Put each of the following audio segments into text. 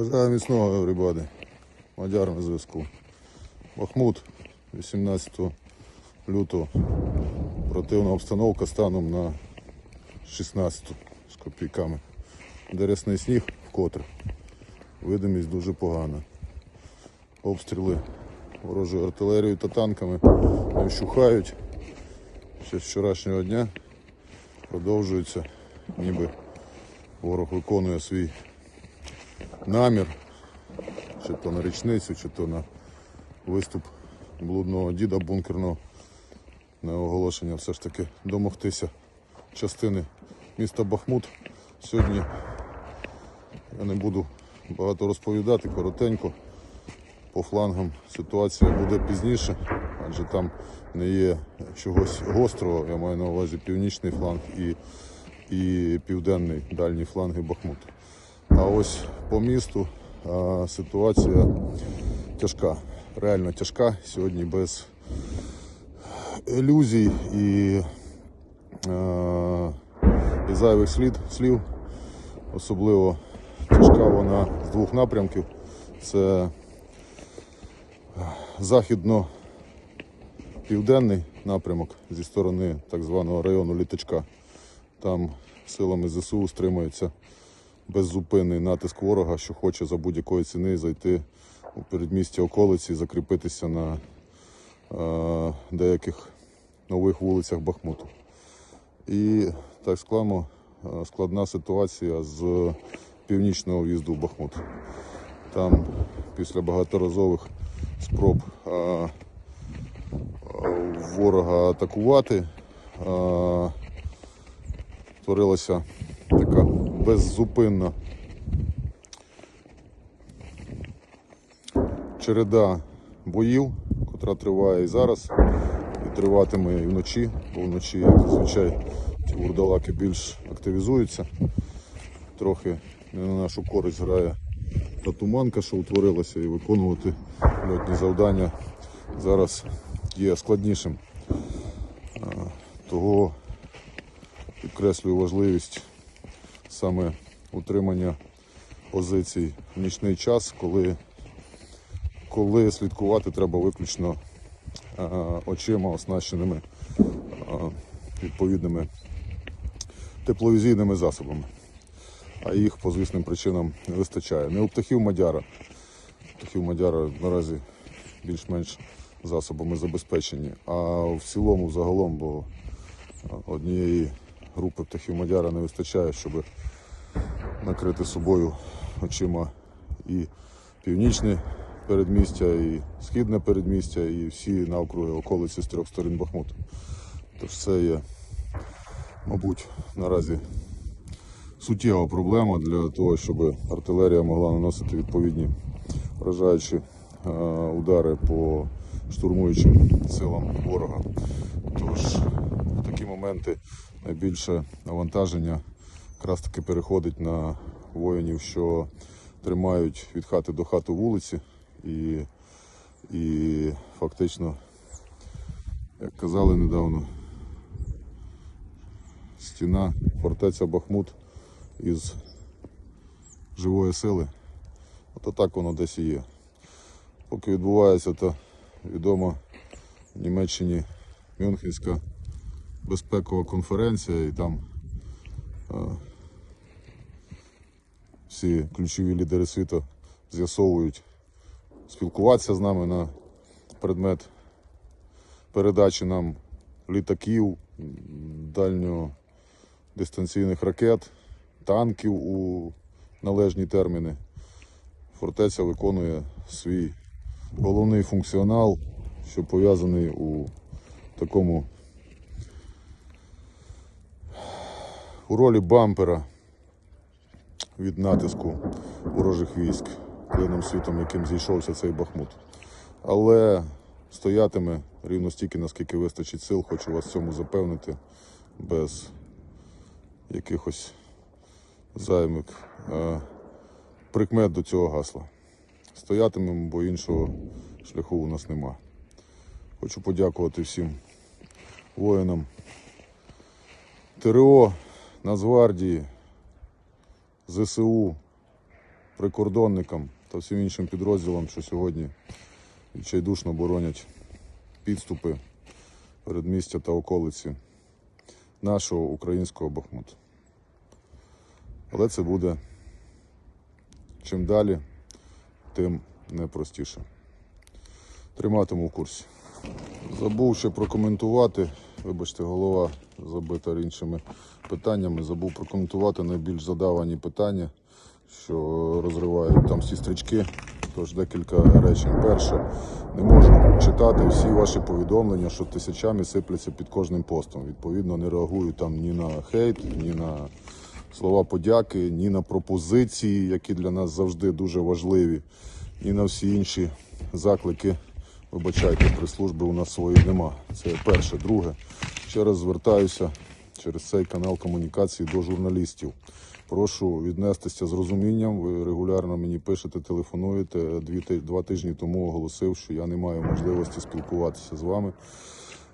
Бажаю міцного everybody. Мадяр на зв'язку. Бахмут 18 лютого. Противна обстановка станом на 16 з копійками. Де рясний сніг вкотре. Видимість дуже погана. Обстріли ворожою артилерією та танками не вщухають. Ще з вчорашнього дня продовжується, ніби ворог виконує свій намір, чи то на річницю, чи то на виступ блудного діда бункерного на оголошення все ж таки домогтися частини міста Бахмут. Сьогодні я не буду багато розповідати, коротенько. По флангам ситуація буде пізніше, адже там не є чогось гострого, я маю на увазі північний фланг і, і південний дальні фланги Бахмуту. А ось по місту ситуація тяжка, реально тяжка. Сьогодні без ілюзій і, і зайвих слід, слів. Особливо тяжка вона з двох напрямків. Це західно-південний напрямок зі сторони так званого району літачка. Там силами ЗСУ стримується беззупинний натиск ворога, що хоче за будь-якої ціни зайти у передмістя околиці і закріпитися на е, деяких нових вулицях Бахмуту. І так само е, складна ситуація з північного в'їзду в Бахмут. Там після багаторазових спроб а, а, ворога атакувати а, творилася така беззупинна череда боїв, котра триває і зараз, і триватиме і вночі, бо вночі, як зазвичай, ті вурдалаки більш активізуються. Трохи не на нашу користь грає та туманка, що утворилася, і виконувати льотні завдання зараз є складнішим. Того підкреслюю важливість саме утримання позицій в нічний час, коли, коли слідкувати треба виключно а, очима, оснащеними а, відповідними тепловізійними засобами а їх по звісним причинам не вистачає. Не у птахів Мадяра. Птахів Мадяра наразі більш-менш засобами забезпечені, а в цілому загалом, бо однієї групи птахів Мадяра не вистачає, щоб накрити собою очима і північне передмістя, і східне передмістя, і всі навкруги околиці з трьох сторін Бахмуту. Тож це є, мабуть, наразі суттєва проблема для того, щоб артилерія могла наносити відповідні вражаючі е, удари по штурмуючим силам ворога. Тож в такі моменти найбільше навантаження якраз таки переходить на воїнів, що тримають від хати до хати вулиці і, і фактично, як казали недавно, стіна, фортеця Бахмут із живої сили. Ото так воно десь і є. Поки відбувається, то відома в Німеччині Мюнхенська безпекова конференція і там е, всі ключові лідери світу з'ясовують спілкуватися з нами на предмет передачі нам літаків, дальньодистанційних ракет танків у належні терміни. Фортеця виконує свій головний функціонал, що пов'язаний у такому у ролі бампера від натиску ворожих військ клином світом, яким зійшовся цей Бахмут. Але стоятиме рівно стільки, наскільки вистачить сил, хочу вас в цьому запевнити, без якихось займик прикмет до цього гасла. Стоятимемо, бо іншого шляху у нас нема. Хочу подякувати всім воїнам ТРО, Нацгвардії, ЗСУ, прикордонникам та всім іншим підрозділам, що сьогодні відчайдушно боронять підступи передмістя та околиці нашого українського Бахмуту. Але це буде чим далі, тим непростіше. Триматиму в курсі. Забув ще прокоментувати, вибачте, голова забита іншими питаннями. Забув прокоментувати найбільш задавані питання, що розривають там всі стрічки. Тож декілька речень. Перше, не можу читати всі ваші повідомлення, що тисячами сипляться під кожним постом. Відповідно, не реагую там ні на хейт, ні на слова подяки, ні на пропозиції, які для нас завжди дуже важливі, ні на всі інші заклики. Вибачайте, прес-служби у нас своєї нема. Це перше. Друге, ще раз звертаюся через цей канал комунікації до журналістів. Прошу віднестися з розумінням. Ви регулярно мені пишете, телефонуєте. Дві два тижні тому оголосив, що я не маю можливості спілкуватися з вами.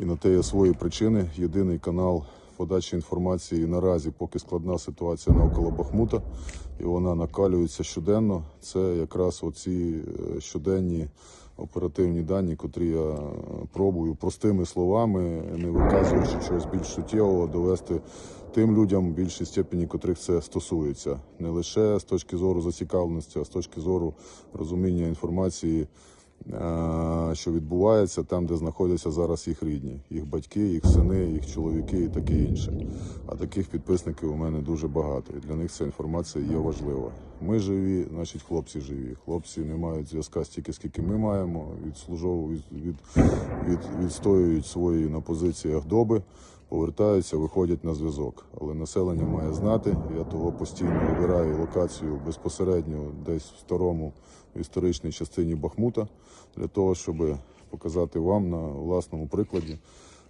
І на те є свої причини. Єдиний канал подачі інформації наразі, поки складна ситуація навколо Бахмута, і вона накалюється щоденно. Це якраз оці е, щоденні оперативні дані, котрі я е, пробую простими словами, не виказуючи чогось більш суттєвого, довести тим людям, в більшій степені котрих це стосується, не лише з точки зору зацікавленості, а з точки зору розуміння інформації що відбувається там, де знаходяться зараз їх рідні, їх батьки, їх сини, їх чоловіки і таке інше. А таких підписників у мене дуже багато. І для них ця інформація є важлива. Ми живі, значить, хлопці живі. Хлопці не мають зв'язка стільки, скільки ми маємо. Відслужову від, від, від, відстоюють свої на позиціях доби. Повертаються, виходять на зв'язок. Але населення має знати. Я того постійно вибираю локацію безпосередньо десь в старому історичній частині Бахмута для того, щоб показати вам на власному прикладі,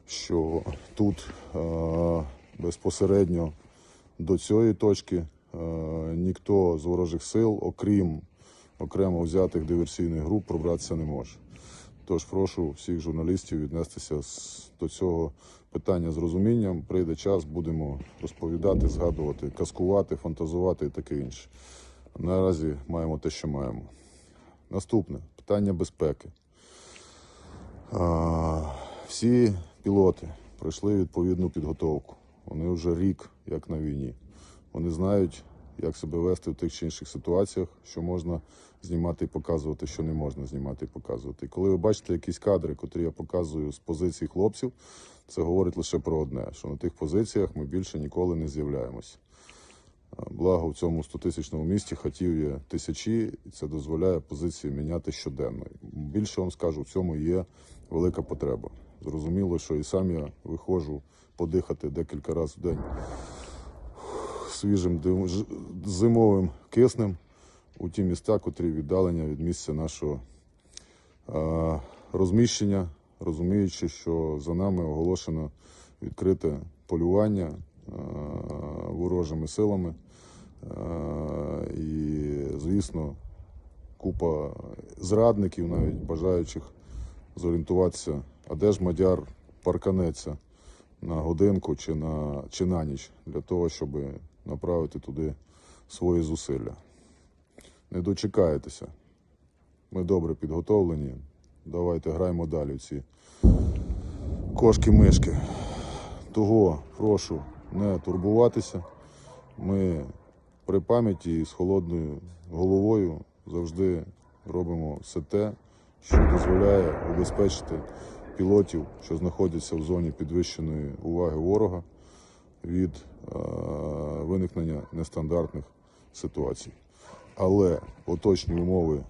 що тут е, безпосередньо до цієї точки е, ніхто з ворожих сил, окрім окремо взятих диверсійних груп, пробратися не може. Тож прошу всіх журналістів віднестися до цього питання з розумінням. Прийде час, будемо розповідати, згадувати, каскувати, фантазувати і таке інше. Наразі маємо те, що маємо. Наступне питання безпеки. Всі пілоти пройшли відповідну підготовку. Вони вже рік як на війні. Вони знають, як себе вести в тих чи інших ситуаціях, що можна знімати і показувати, що не можна знімати і показувати. І коли ви бачите якісь кадри, котрі я показую з позицій хлопців, це говорить лише про одне: що на тих позиціях ми більше ніколи не з'являємося. Благо в цьому 100-тисячному місті хатів є тисячі, і це дозволяє позиції міняти щоденно. Більше вам скажу, в цьому є велика потреба. Зрозуміло, що і сам я виходжу подихати декілька разів в день свіжим зимовим киснем у ті міста, котрі віддалення від місця нашого розміщення, розуміючи, що за нами оголошено відкрите полювання ворожими силами. І, звісно, купа зрадників, навіть бажаючих зорієнтуватися, а де ж мадяр парканеться на годинку чи на, чи на ніч для того, щоб направити туди свої зусилля. Не дочекаєтеся. Ми добре підготовлені. Давайте граємо далі ці кошки-мишки. Того прошу не турбуватися. Ми при пам'яті і з холодною головою завжди робимо все те, що дозволяє убезпечити пілотів, що знаходяться в зоні підвищеної уваги ворога від е, виникнення нестандартних ситуацій. Але поточні умови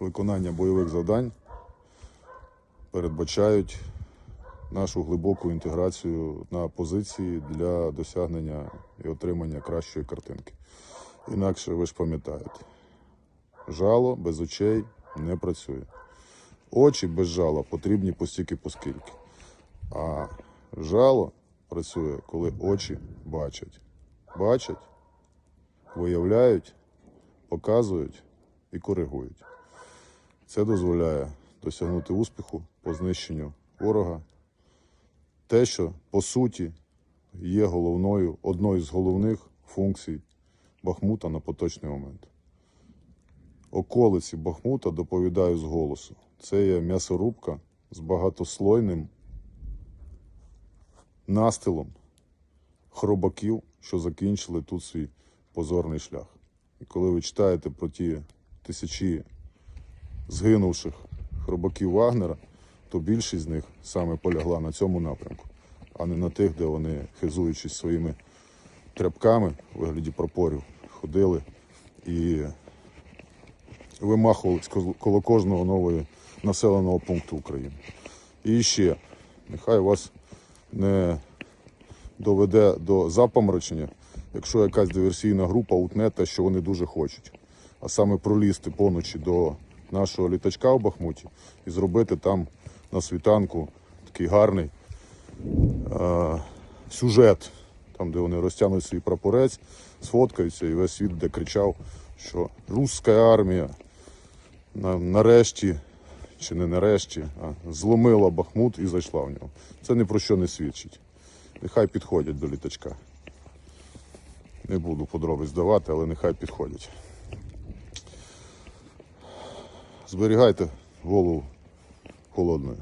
виконання бойових завдань передбачають нашу глибоку інтеграцію на позиції для досягнення і отримання кращої картинки. Інакше ви ж пам'ятаєте, жало без очей не працює. Очі без жала потрібні постільки поскільки. А жало працює, коли очі бачать. Бачать, виявляють, показують і коригують. Це дозволяє досягнути успіху по знищенню ворога. Те, що по суті є головною, одною з головних функцій Бахмута на поточний момент. Околиці Бахмута доповідаю з голосу. Це є м'ясорубка з багатослойним настилом хробаків, що закінчили тут свій позорний шлях. І коли ви читаєте про ті тисячі згинувших хробаків Вагнера, то більшість з них саме полягла на цьому напрямку, а не на тих, де вони, хизуючись своїми тряпками у вигляді прапорів, ходили і вимахувались коло- кожного нового населеного пункту України. І ще, нехай вас не доведе до запаморочення, якщо якась диверсійна група утне те, що вони дуже хочуть. А саме пролізти поночі до нашого літачка в Бахмуті і зробити там на світанку такий гарний е, сюжет, там, де вони розтягнуть свій прапорець, сфоткаються, і весь світ буде кричав, що руська армія на, нарешті, чи не нарешті, а зломила Бахмут і зайшла в нього. Це ні про що не свідчить. Нехай підходять до літачка. Не буду подробиць давати, але нехай підходять. Зберігайте голову холодною.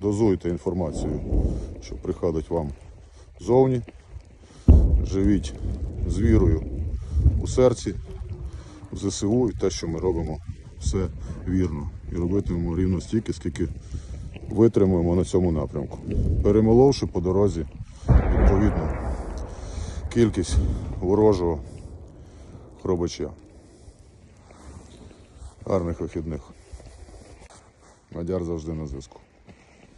Дозуйте інформацію, що приходить вам зовні. Живіть з вірою у серці, в ЗСУ і те, що ми робимо, все вірно. І робитимемо рівно стільки, скільки витримуємо на цьому напрямку. Перемоловши по дорозі відповідно кількість ворожого хробача. Гарних вихідних. Мадяр завжди на зв'язку.